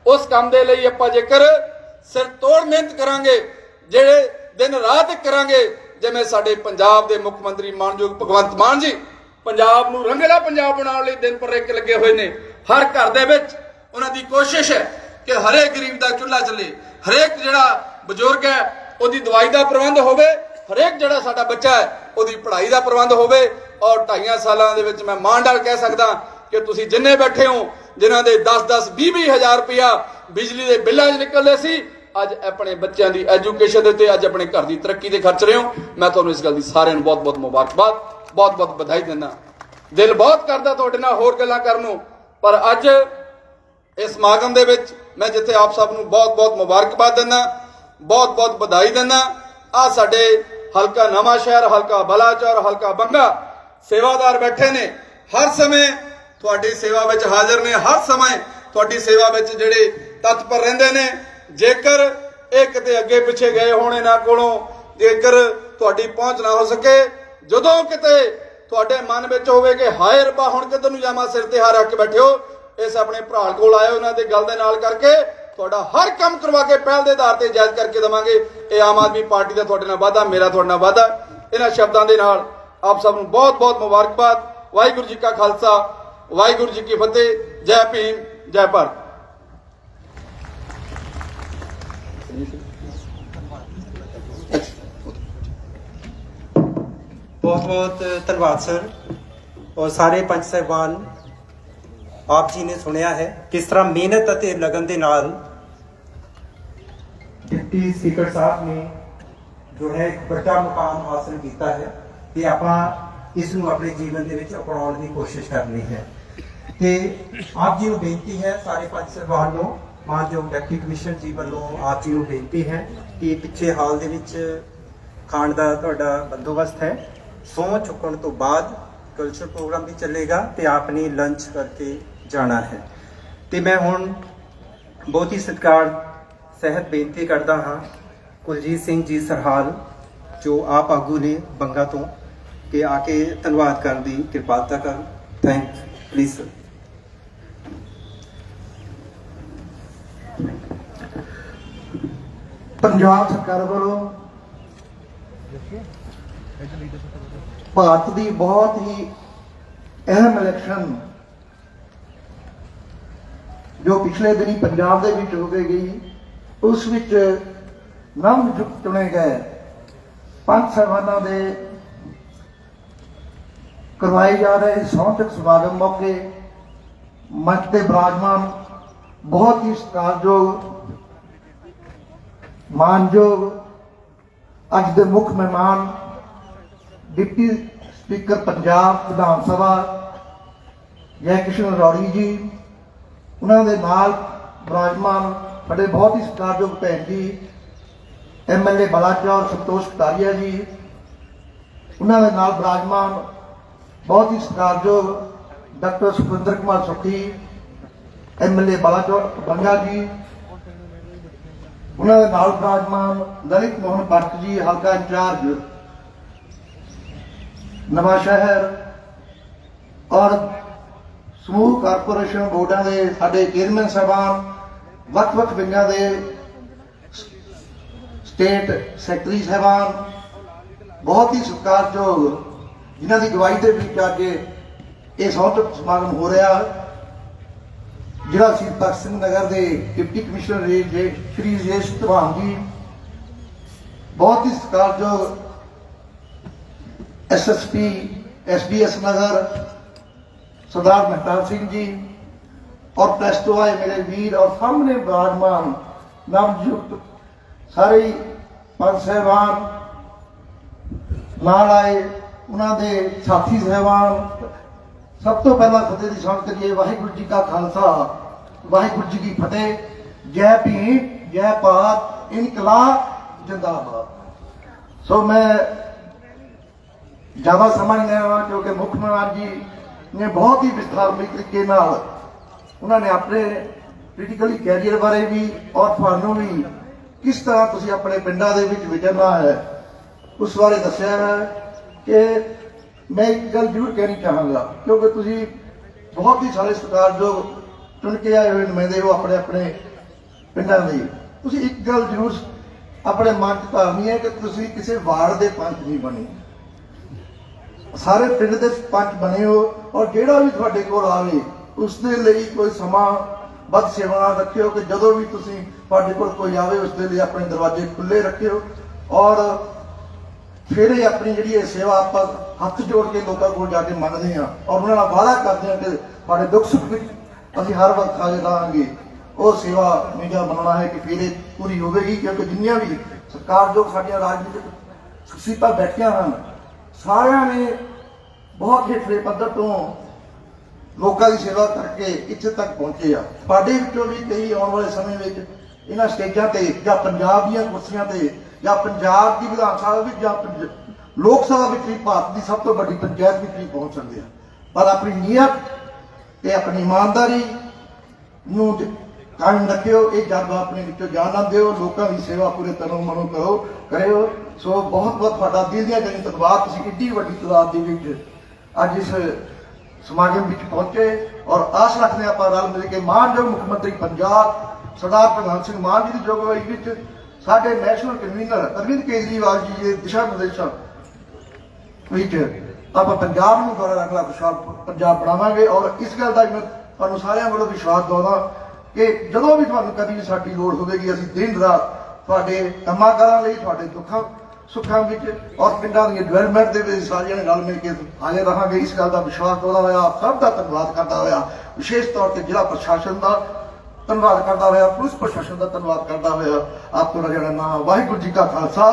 ਉਸ ਕੰਮ ਦੇ ਲਈ ਆਪਾਂ ਜੇਕਰ ਸਿਰ ਤੋੜ ਮਿਹਨਤ ਕਰਾਂਗੇ, ਜਿਹੜੇ ਦਿਨ ਰਾਤ ਕਰਾਂਗੇ, ਜਿਵੇਂ ਸਾਡੇ ਪੰਜਾਬ ਦੇ ਮੁੱਖ ਮੰਤਰੀ ਮਾਨਯੋਗ ਭਗਵੰਤ ਮਾਨ ਜੀ, ਪੰਜਾਬ ਨੂੰ ਰੰਗਲਾ ਪੰਜਾਬ ਬਣਾਉਣ ਲਈ ਦਿਨ ਪਰ ਇੱਕ ਲੱਗੇ ਹੋਏ ਨੇ, ਹਰ ਘਰ ਦੇ ਵਿੱਚ ਉਹਨਾਂ ਦੀ ਕੋਸ਼ਿਸ਼ ਹੈ ਕਿ ਹਰੇਕ ਗਰੀਬ ਦਾ ਚੁੱਲ੍ਹਾ ਚੱਲੇ, ਹਰੇਕ ਜਿਹੜਾ ਬਜ਼ੁਰਗ ਹੈ, ਉਹਦੀ ਦਵਾਈ ਦਾ ਪ੍ਰਬੰਧ ਹੋਵੇ, ਹਰੇਕ ਜਿਹੜਾ ਸਾਡਾ ਬੱਚਾ ਹੈ, ਉਹਦੀ ਪੜ੍ਹਾਈ ਦਾ ਪ੍ਰਬੰਧ ਹੋਵੇ। ਔਰ ਢਾਈਆਂ ਸਾਲਾਂ ਦੇ ਵਿੱਚ ਮੈਂ ਮਾਣ ਨਾਲ ਕਹਿ ਸਕਦਾ ਕਿ ਤੁਸੀਂ ਜਿੰਨੇ ਬੈਠੇ ਹੋ, ਜਿਨ੍ਹਾਂ ਦੇ 10-10 20-20 ਹਜ਼ਾਰ ਰੁਪਇਆ ਬਿਜਲੀ ਦੇ ਬਿੱਲਾਂ 'ਚ ਨਿਕਲਦੇ ਸੀ, ਅੱਜ ਆਪਣੇ ਬੱਚਿਆਂ ਦੀ ਐਜੂਕੇਸ਼ਨ ਦੇ ਉੱਤੇ ਅੱਜ ਆਪਣੇ ਘਰ ਦੀ ਤਰੱਕੀ ਦੇ ਖਰਚ ਰਹੇ ਹੋ। ਮੈਂ ਤੁਹਾਨੂੰ ਇਸ ਗੱਲ ਦੀ ਸਾਰਿਆਂ ਨੂੰ ਬਹੁਤ-ਬਹੁਤ ਮੁਬਾਰਕਬਾਦ ਬਹੁਤ-ਬਹੁਤ ਵਧਾਈ ਦਿੰਦਾ। ਦਿਲ ਬਹੁਤ ਕਰਦਾ ਤੁਹਾਡੇ ਨਾਲ ਹੋਰ ਗੱਲਾਂ ਕਰਨ ਨੂੰ, ਪਰ ਅੱਜ ਇਸ ਸਮਾਗਮ ਦੇ ਵਿੱਚ ਮੈਂ ਜਿੱਥੇ ਆਪ ਸਭ ਨੂੰ ਬਹੁਤ-ਬਹੁਤ ਮੁਬਾਰਕਬਾਦ ਦਿੰਦਾ ਬਹੁਤ-ਬਹੁਤ ਵਧਾਈ ਦਿੰਦਾ ਆ ਸਾਡੇ ਹਲਕਾ ਨਵਾਂ ਸ਼ਹਿਰ, ਹਲਕਾ ਬਲਾਚੌਰ, ਹਲਕਾ ਬੰਗਾ ਸੇਵਾਦਾਰ ਬੈਠੇ ਨੇ। ਹਰ ਸਮੇਂ ਤੁਹਾਡੀ ਸੇਵਾ ਵਿੱਚ ਹਾਜ਼ਰ ਨੇ। ਹਰ ਸਮੇਂ ਤੁਹਾਡੀ ਸੇਵਾ ਵਿੱਚ ਜਿਹੜੇ ਤਤਪਰ ਰਹਿੰਦੇ ਨੇ। ਜੇਕਰ ਇਹ ਕਿਤੇ ਅੱਗੇ ਪਿੱਛੇ ਗਏ ਹੋਣ ਇਹਨਾਂ ਕੋਲੋਂ, ਜੇਕਰ ਤੁਹਾਡੀ ਪਹੁੰਚ ਨਾ ਹੋ ਸਕੇ, ਜਦੋਂ ਕਿਤੇ ਤੁਹਾਡੇ ਮਨ ਵਿੱਚ ਹੋਵੇ ਕਿ ਹਾਏ ਰੱਬਾ, ਹੁਣ ਕਿੱਧਰ ਨੂੰ ਜਾਵਾਂ, ਸਿਰ ਤੇ ਹਾਰ ਰੱਖ ਕੇ ਬੈਠਿਓ ਇਸ ਆਪਣੇ ਭਰਾ ਕੋਲ ਆਇਓ ਉਹਨਾਂ ਦੇ ਗੱਲ ਦੇ ਨਾਲ ਕਰਕੇ ਤੁਹਾਡਾ ਹਰ ਕੰਮ ਕਰਵਾ ਕੇ ਪਹਿਲ ਦੇ ਆਧਾਰ ਤੇ ਜਾਇਜ਼ ਕਰਕੇ ਦਵਾਂਗੇ। ਇਹ ਆਮ ਆਦਮੀ ਪਾਰਟੀ ਦਾ ਤੁਹਾਡੇ ਨਾਲ ਵਾਅਦਾ, ਮੇਰਾ ਤੁਹਾਡੇ ਨਾਲ ਵਾਅਦਾ। ਇਹਨਾਂ ਸ਼ਬਦਾਂ ਦੇ ਨਾਲ ਆਪ ਸਭ ਨੂੰ ਬਹੁਤ ਬਹੁਤ ਮੁਬਾਰਕਬਾਦ। ਵਾਹਿਗੁਰੂ ਜੀ ਕਾ ਖਾਲਸਾ, ਵਾਹਿਗੁਰੂ ਜੀ ਕੀ ਫਤਿਹ। ਜੈ ਭੀਮ, ਜੈ ਭਾਰਤ।
ਬਹੁਤ ਬਹੁਤ ਧੰਨਵਾਦ, ਸਰ। ਔਰ ਸਾਰੇ ਪੰਜ ਸਾਹਿਬਾਨ, ਆਪ ਜੀ ਨੇ ਸੁਣਿਆ ਹੈ ਕਿਸ ਤਰ੍ਹਾਂ ਮਿਹਨਤ ਅਤੇ ਲਗਨ ਦੇ ਨਾਲ ਡਿਪਟੀ ਸਪੀਕਰ ਸਾਹਿਬ ਨੇ ਜੋ ਹੈ ਇੱਕ ਵੱਡਾ ਮੁਕਾਮ ਹਾਸਲ ਕੀਤਾ ਹੈ ਤੇ ਆਪਾਂ ਇਸ ਨੂੰ ਆਪਣੇ ਜੀਵਨ ਦੇ ਵਿੱਚ ਅਪਣਾਉਣ ਦੀ ਕੋਸ਼ਿਸ਼ ਕਰਨੀ ਹੈ। ਤੇ ਆਪ ਜੀ ਨੂੰ ਬੇਨਤੀ ਹੈ, ਸਾਰੇ ਪੰਚ ਸਾਹਿਬਾਨ ਨੂੰ, ਮਾਨਯੋਗ ਡਿਪਟੀ ਕਮਿਸ਼ਨ ਜੀ ਵੱਲੋਂ ਆਪ ਜੀ ਨੂੰ ਬੇਨਤੀ ਹੈ ਕਿ ਪਿੱਛੇ ਹਾਲ ਦੇ ਵਿੱਚ ਖਾਣ ਦਾ ਤੁਹਾਡਾ ਬੰਦੋਬਸਤ ਹੈ। ਸੌ ਚੁੱਕਣ ਤੋਂ ਬਾਅਦ ਕਲਚਰ ਪ੍ਰੋਗਰਾਮ ਵੀ ਚੱਲੇਗਾ ਤੇ ਆਪਨੇ ਲੰਚ ਕਰਕੇ ਜਾਣਾ ਹੈ। ਤੇ ਮੈਂ ਹੁਣ ਬਹੁਤ ਹੀ ਸਤਿਕਾਰ ਸਹਿਤ ਬੇਨਤੀ ਕਰਦਾ ਹਾਂ ਕੁਲਜੀਤ ਸਿੰਘ ਜੀ ਸਰਹਾਲ, ਜੋ ਆਪ ਆਗੂ ਨੇ ਬੰਗਾ ਤੋਂ, ਕਿ ਆ ਕੇ ਧੰਨਵਾਦ ਕਰਨ ਦੀ ਕਿਰਪਾਲਤਾ ਕਰਨ। ਥੈਂਕ ਪਲੀਜ਼ ਸਰ
ਪੰਜਾਬ ਸਰਕਾਰ ਵੱਲੋਂ ਭਾਰਤ ਦੀ ਬਹੁਤ ਹੀ ਅਹਿਮ ਇਲੈਕਸ਼ਨ ਜੋ ਪਿਛਲੇ ਦਿਨੀ ਪੰਜਾਬ ਦੇ ਵਿੱਚ ਹੋ ਕੇ ਗਈ। ਉਸ ਵਿੱਚ ਨਵ ਚੁਣੇ ਗਏ। ਪੰਜ ਸਾਹਿਬਾਨਾਂ ਦੇ ਕਰਵਾਏ ਜਾ ਰਹੇ ਸੌਂਤਕ ਸਮਾਗਮ ਮੌਕੇ ਮੰਚ ਤੇ ਬਿਰਾਜਮਾਨ ਬਹੁਤ ਹੀ ਸਤਿਕਾਰਯੋਗ, ਮਾਨਯੋਗ, ਅੱਜ ਦੇ ਮੁੱਖ ਮਹਿਮਾਨ ਡਿਪਟੀ ਸਪੀਕਰ ਪੰਜਾਬ ਵਿਧਾਨ ਸਭਾ ਜੈ ਕਿਸ਼ਨ ਰੌੜੀ ਜੀ, ਉਹਨਾਂ ਦੇ ਨਾਲ ਬਰਾਜਮਾਨ ਸਾਡੇ ਬਹੁਤ ਹੀ ਸਤਿਕਾਰਯੋਗ ਭੈਣ ਜੀ ਐਮਐਲਏ ਬਲਾਚੌਰ ਸੰਤੋਸ਼ ਕਟਾਰੀਆ ਜੀ। ਉਹਨਾਂ ਦੇ ਨਾਲ ਬਰਾਜਮਾਨ ਬਹੁਤ ਹੀ ਸਤਿਕਾਰਯੋਗ ਡਾਕਟਰ ਸੁਖਵਿੰਦਰ ਕੁਮਾਰ ਸੁੱਖੀ ਐਮਐਲਏ ਬਲਾਚੌਰ ਬੰਗਾ ਜੀ। ਉਹਨਾਂ ਦੇ ਨਾਲ ਬਰਾਜਮਾਨ ਲਲਿਤ ਮੋਹਨ ਭੱਟ ਜੀ, ਹਲਕਾ ਇੰਚਾਰਜ ਨਵਾਂ ਸ਼ਹਿਰ। ਔਰ ਸਮੂਹ ਕਾਰਪੋਰੇਸ਼ਨ ਬੋਰਡਾਂ ਦੇ ਸਾਡੇ ਚੇਅਰਮੈਨ ਸਾਹਿਬਾਨ ਵੱਖ-ਵੱਖ ਵਿੰਗਾਂ ਦੇ ਸਟੇਟ ਸੈਕਟਰੀ ਸਾਹਿਬਾਨ, ਬਹੁਤ ਹੀ ਸਤਿਕਾਰਯੋਗ, ਜਿਨ੍ਹਾਂ ਦੀ ਗਵਾਹੀ ਦੇ ਵਿੱਚ ਅੱਜ ਇਹ ਸੌਤ ਸਮਾਗਮ ਹੋ ਰਿਹਾ। ਜਿਹੜਾ ਸੀ ਭਗਤ ਸਿੰਘ ਨਗਰ ਦੇ deputy commissioner range Shri Rajesh Dhawan ji, ਬਹੁਤ ਹੀ ਸਤਿਕਾਰਯੋਗ ਐਸਐਸਪੀ ਐਸਡੀਐਸ ਨਗਰ, ਸਰਦਾਰ ਮਹਿਤਾਬ ਸਿੰਘ ਜੀ ਔਰ ਪਲੱਸ ਤੋਂ ਆਏ ਮੇਰੇ ਵੀਰ ਔਰ ਸਾਹਮਣੇ ਬਰਾਜਮਾਨ ਨਵਜੁਗਤ ਸਾਰੇ ਹੀ ਪੰਜ ਸਹਿਬਾਨ, ਨਾਲ ਆਏ ਉਹਨਾਂ ਦੇ ਸਾਥੀ ਸਹਿਬਾਨ। ਸਭ ਤੋਂ ਪਹਿਲਾਂ ਫਤਿਹ ਦੀ ਸੰਗਤ ਕਰੀਏ, ਵਾਹਿਗੁਰੂ ਜੀ ਕਾ ਖਾਲਸਾ, ਵਾਹਿਗੁਰੂ ਜੀ ਕੀ ਫਤਿਹ। ਜੈ ਭੀਮ, ਜੈ ਭਾਰਤ, ਇਨਕਲਾਬ, ਜਿੰਦਾਬਾਦ। ਸੋ ਮੈਂ ਜ਼ਿਆਦਾ ਸਮਾਂ ਨਹੀਂ ਲੈਣਾ, ਕਿਉਂਕਿ ਮੁੱਖ ਮਹਿਮਾਨ ਜੀ ਨੇ ਬਹੁਤ ਹੀ ਵਿਸਥਾਰਮਈ ਤਰੀਕੇ ਨਾਲ ਉਹਨਾਂ ਨੇ ਆਪਣੇ ਪੋਲੀਟੀਕਲੀ ਕੈਰੀਅਰ ਬਾਰੇ ਵੀ ਔਰ ਤੁਹਾਨੂੰ ਵੀ ਕਿਸ ਤਰ੍ਹਾਂ ਤੁਸੀਂ ਆਪਣੇ ਪਿੰਡਾਂ ਦੇ ਵਿੱਚ ਵਿਚਰਨਾ ਹੈ, ਉਸ ਬਾਰੇ ਦੱਸਿਆ ਹੈ ਕਿ ਮੈਂ ਇੱਕ ਗੱਲ ਜ਼ਰੂਰ ਕਹਿਣੀ ਚਾਹਾਂਗਾ, ਕਿਉਂਕਿ ਤੁਸੀਂ ਬਹੁਤ ਹੀ ਸਾਰੇ ਸਤਿਕਾਰਯੋਗ ਚੁਣ ਕੇ ਆਏ ਹੋਏ ਨੁਮਾਇੰਦੇ ਹੋ ਆਪਣੇ ਆਪਣੇ ਪਿੰਡਾਂ ਦੇ, ਤੁਸੀਂ ਇੱਕ ਗੱਲ ਜ਼ਰੂਰ ਆਪਣੇ ਮਨ 'ਚ ਧਾਰਨੀ ਹੈ ਕਿ ਤੁਸੀਂ ਕਿਸੇ ਵਾਰਡ ਦੇ ਪੰਚ ਨਹੀਂ ਬਣੇ। ਸਾਰੇ ਪਿੰਡ ਦੇ ਪੰਚ ਬਣੇ ਹੋ ਔਰ ਜਿਹੜਾ ਵੀ ਤੁਹਾਡੇ ਕੋਲ ਆਵੇ ਉਸ ਦੇ ਲਈ ਕੋਈ ਸਮਾਂ ਵੱਧ ਸੇਵਾ ਰੱਖਿਓ ਕਿ ਜਦੋਂ ਵੀ ਤੁਸੀਂ ਤੁਹਾਡੇ ਕੋਲ ਕੋਈ ਆਵੇ ਉਸ ਦੇ ਲਈ ਆਪਣੇ ਦਰਵਾਜ਼ੇ ਖੁੱਲੇ ਰੱਖਿਓ ਔਰ ਫਿਰ ਇਹ ਆਪਣੀ ਜਿਹੜੀ ਇਹ ਸੇਵਾ ਆਪਾਂ ਹੱਥ ਜੋੜ ਕੇ ਲੋਕਾਂ ਕੋਲ ਜਾ ਕੇ ਮੰਗਦੇ ਹਾਂ ਔਰ ਉਹਨਾਂ ਨਾਲ ਵਾਅਦਾ ਕਰਦੇ ਹਾਂ ਕਿ ਤੁਹਾਡੇ ਦੁੱਖ ਸੁੱਖ ਵਿੱਚ ਅਸੀਂ ਹਰ ਵਕਤ ਹਾਜ਼ਰ ਰਹਾਂਗੇ। ਉਹ ਸੇਵਾ ਨਿਜਾ ਬਣਾਉਣਾ ਹੈ ਕਿ ਫਿਰ ਇਹ ਪੂਰੀ ਹੋਵੇਗੀ ਕਿਉਂਕਿ ਜਿੰਨੀਆਂ ਵੀ ਸਰਕਾਰ ਜੋ ਸਾਡੀਆਂ ਰਾਜਨੀਤਿਕ ਸ਼ਖਸੀਅਤਾਂ ਬੈਠੀਆਂ ਹਨ, ਸਾਰਿਆਂ ਨੇ ਬਹੁਤ ਹੇਠਲੇ ਪੱਧਰ ਤੋਂ ਲੋਕਾਂ ਦੀ ਸੇਵਾ ਕਰਕੇ ਇੱਥੇ ਤੱਕ ਪਹੁੰਚੇ ਆ। ਸਾਡੇ ਵਿੱਚੋਂ ਵੀ ਕਈ ਆਉਣ ਵਾਲੇ ਸਮੇਂ ਵਿੱਚ ਇਹਨਾਂ ਸਟੇਜਾਂ ਤੇ ਜਾਂ ਪੰਜਾਬ ਦੀਆਂ ਕੁਰਸੀਆਂ ਤੇ ਜਾਂ ਪੰਜਾਬ ਦੀ ਵਿਧਾਨ ਸਭਾ ਵਿੱਚ ਜਾਂ ਪੰਜ- ਲੋਕ ਸਭਾ ਵਿੱਚ ਵੀ ਭਾਰਤ ਦੀ ਸਭ ਤੋਂ ਵੱਡੀ ਪੰਚਾਇਤ ਵਿੱਚ ਵੀ ਪਹੁੰਚ ਸਕਦੇ ਆ। ਪਰ ਆਪਣੀ ਨੀਅਤ ਤੇ ਆਪਣੀ ਇਮਾਨਦਾਰੀ ਨੂੰ ਕਾਇਮ ਰੱਖਿਓ, ਇਹ ਜਦ ਆਪਣੇ ਵਿੱਚੋਂ ਜਾਨ ਨਾ ਦਿਓ। ਲੋਕਾਂ ਦੀ ਸੇਵਾ ਪੂਰੇ ਤਨੋਂ ਮਨੋਂ ਕਰੋ, ਕਰਿਓ। ਸੋ ਬਹੁਤ ਬਹੁਤ ਤੁਹਾਡਾ ਦਿਲ ਦੀਆਂ ਜਨੀ ਧੰਨਵਾਦ ਤੁਸੀਂ ਕਿੱਡੀ ਵੱਡੀ ਤਾਦਾਦ ਦੇ ਵਿੱਚ ਅੱਜ ਇਸ ਸਮਾਗਮ ਵਿੱਚ ਪਹੁੰਚੇ ਔਰ ਆਸ ਰੱਖਦੇ ਹਾਂ ਆਪਾਂ ਰਲ ਮਿਲ ਕੇ ਮਾਨਯੋਗ ਮੁੱਖ ਮੰਤਰੀ ਪੰਜਾਬ ਸਰਦਾਰ ਭਗਵੰਤ ਸਿੰਘ ਮਾਨ ਜੀ ਦੀ ਜੋਗਵਾਈ ਵਿੱਚ ਸਾਡੇ ਨੈਸ਼ਨਲ ਕਨਵੀਨਰ ਅਰਵਿੰਦ ਕੇਜਰੀਵਾਲ ਜੀ ਦੇ ਦਿਸ਼ਾ ਨਿਰਦੇਸ਼ਾਂ ਵਿੱਚ ਆਪਾਂ ਪੰਜਾਬ ਨੂੰ ਦੁਆਰਾ ਅਗਲਾ ਵਿਸ਼ਾਲ ਪੰਜਾਬ ਬਣਾਵਾਂਗੇ ਔਰ ਇਸ ਗੱਲ ਦਾ ਮੈਂ ਤੁਹਾਨੂੰ ਸਾਰਿਆਂ ਵੱਲੋਂ ਵਿਸ਼ਵਾਸ ਦਵਾਉਂਦਾ ਕਿ ਜਦੋਂ ਵੀ ਤੁਹਾਨੂੰ ਕਦੀ ਵੀ ਸਾਡੀ ਲੋੜ ਹੋਵੇਗੀ, ਅਸੀਂ ਦਿਨ ਰਾਤ ਤੁਹਾਡੇ ਕੰਮਾਂ ਕਾਰਾਂ ਲਈ, ਤੁਹਾਡੇ ਦੁੱਖਾਂ ਸੁੱਖਾਂ ਵਿੱਚ ਔਰ ਪਿੰਡਾਂ ਦੀ ਡਿਵੈਲਪਮੈਂਟ ਦੇ ਵਿੱਚ ਸਾਰਿਆਂ ਨੇ ਰਲ ਮਿਲ ਕੇ ਹਾਜ਼ਰ ਰਹਾਂਗੇ। ਇਸ ਗੱਲ ਦਾ ਵਿਸ਼ਵਾਸ ਦਵਾਉਂਦਾ ਹੋਇਆ ਆਪ ਸਭ ਦਾ ਧੰਨਵਾਦ ਕਰਦਾ ਹੋਇਆ। ਵਿਸ਼ੇਸ਼ ਤੌਰ ਤੇ ਜ਼ਿਲ੍ਹਾ ਪ੍ਰਸ਼ਾਸਨ ਦਾ ਧੰਨਵਾਦ ਕਰਦਾ ਹੋਇਆ, ਪੁਲਿਸ ਪ੍ਰਸ਼ਾਸਨ ਦਾ ਧੰਨਵਾਦ ਕਰਦਾ ਹੋਇਆ। ਆਪ ਤੋਂ ਜਿਹੜਾ ਨਾਮ ਵਾਹਿਗੁਰੂ ਜੀ ਕਾ ਖਾਲਸਾ,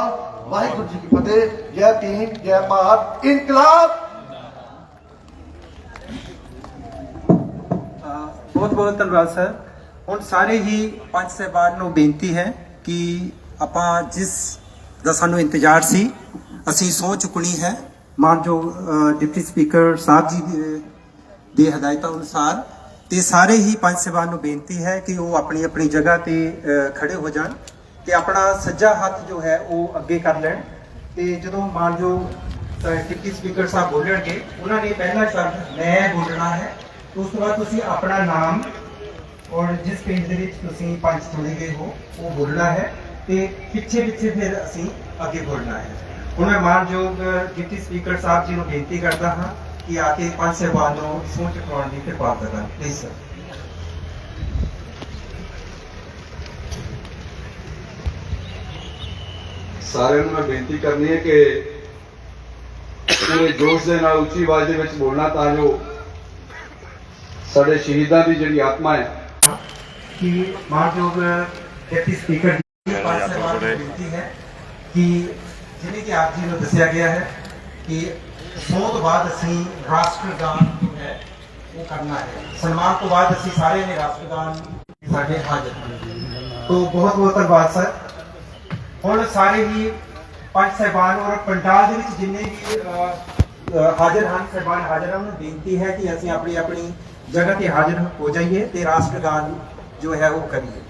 ਵਾਹਿਗੁਰੂ ਜੀ ਕੀ ਫਤਿਹ। ਜੈ ਭੀਮ, ਜੈ ਭਾਰਤ, ਇਨਕਲਾਬ!
ਬਹੁਤ ਬਹੁਤ ਧੰਨਵਾਦ, ਸਰ। ਹੁਣ ਸਾਰੇ ਹੀ ਪੰਜ ਸਹਿਬਾਨ ਨੂੰ ਬੇਨਤੀ ਹੈ ਕਿ ਆਪਾਂ ਜਿਸ ਦਾ ਸਾਨੂੰ ਇੰਤਜ਼ਾਰ ਸੀ। ਅਸੀਂ ਸਹੁੰ ਚੁੱਕਣੀ ਹੈ। ਮਾਨਯੋਗ ਡਿਪਟੀ ਸਪੀਕਰ ਸਾਹਿਬ ਜੀ ਦੇ ਹਦਾਇਤਾਂ ਅਨੁਸਾਰ ਤੇ ਸਾਰੇ ਹੀ ਪੰਜ ਸੇਵਾ ਨੂੰ ਬੇਨਤੀ ਹੈ ਕਿ ਉਹ ਆਪਣੀ ਆਪਣੀ ਜਗ੍ਹਾ ਤੇ ਖੜੇ ਹੋ ਜਾਣ ਤੇ ਆਪਣਾ ਸੱਜਾ ਹੱਥ ਜੋ ਹੈ ਉਹ ਅੱਗੇ ਕਰ ਲੈਣ। ਤੇ ਜਦੋਂ ਮਾਨਯੋਗ ਡਿਪਟੀ ਸਪੀਕਰ ਸਾਹਿਬ ਬੋਲਣਗੇ, ਉਹਨਾਂ ਨੇ ਪਹਿਲਾ ਸ਼ਬਦ ਮੈਂ ਬੋਲਣਾ ਹੈ। ਉਸ ਤੋਂ ਬਾਅਦ ਤੁਸੀਂ ਆਪਣਾ ਨਾਮ ਔਰ ਜਿਸ ਪਿੰਡ ਦੇ ਵਿੱਚ ਤੁਸੀਂ ਪੰਜ ਚੁਣੇ ਗਏ ਹੋ, ਉਹ ਬੋਲਣਾ ਹੈ। ਤੇ ਪਿੱਛੇ ਪਿੱਛੇ ਫਿਰ ਅਸੀਂ ਅੱਗੇ ਬੋਲਣਾ ਹੈ। ਹੁਣ ਮੈਂ ਮਾਨਯੋਗ ਡਿਪਟੀ ਸਪੀਕਰ ਸਾਹਿਬ ਜੀ ਨੂੰ ਬੇਨਤੀ ਕਰਦਾ ਹਾਂ ਕਿ ਆ ਕੇ ਪੰਜ ਸਹਿਬਾਨ ਨੂੰ ਸਹੁੰ ਚੁਕਾਉਣ ਦੀ ਕਿਰਪਾਲਤਾ ਕਰਨ। ਪਲੀਜ਼ ਸਰ
ਸਾਰਿਆਂ ਨੂੰ ਮੈਂ ਬੇਨਤੀ ਕਰਨੀ ਹੈ ਕਿ ਪੂਰੇ ਜੋਸ਼ ਦੇ ਨਾਲ ਉੱਚੀ ਆਵਾਜ਼ ਦੇ ਵਿੱਚ ਬੋਲਣਾ ਤਾਂ ਜੋ ਸਾਡੇ ਸ਼ਹੀਦਾਂ ਦੀ ਜਿਹੜੀ ਆਤਮਾ ਹੈ
ਕਿ ਮਾਨਯੋਗ ਡਿਪਟੀ ਸਪੀਕਰ ਪੰਜ ਸਹਿਬਾਨ ਨੂੰ ਬੇਨਤੀ ਹੈ ਕਿ ਜਿਵੇਂ ਕਿ ਆਪ ਜੀ ਨੂੰ ਦੱਸਿਆ ਗਿਆ ਹੈ ਕਿ ਸੌ ਤੋਂ ਬਾਅਦ ਅਸੀਂ ਰਾਸ਼ਟਰ ਗਾਨ ਜੋ ਹੈ ਉਹ ਕਰਨਾ ਹੈ। ਸਨਮਾਨ ਤੋਂ ਬਾਅਦ ਅਸੀਂ ਸਾਰੇ ਨੇ ਰਾਸ਼ਟਰਗਾਨ ਸਾਡੇ ਹਾਜ਼ਰ ਤੋਂ ਬਹੁਤ ਬਹੁਤ ਧੰਨਵਾਦ ਸਰ। ਹੁਣ ਸਾਰੇ ਹੀ ਪੰਜ ਸਹਿਬਾਨ ਔਰ ਪੰਡਾਲ ਦੇ ਵਿੱਚ ਜਿੰਨੇ ਵੀ ਹਾਜ਼ਰ ਹਨ ਸਹਿਬਾਨ ਹਾਜ਼ਰ ਹਨ ਉਹਨਾਂ ਬੇਨਤੀ ਹੈ ਕਿ ਅਸੀਂ ਆਪਣੀ ਆਪਣੀ ਜਗ੍ਹਾ ਤੇ ਹਾਜ਼ਰ ਹੋ ਜਾਈਏ ਤੇ ਰਾਸ਼ਟਰਗਾਨ ਜੋ ਹੈ ਉਹ ਕਰੀਏ।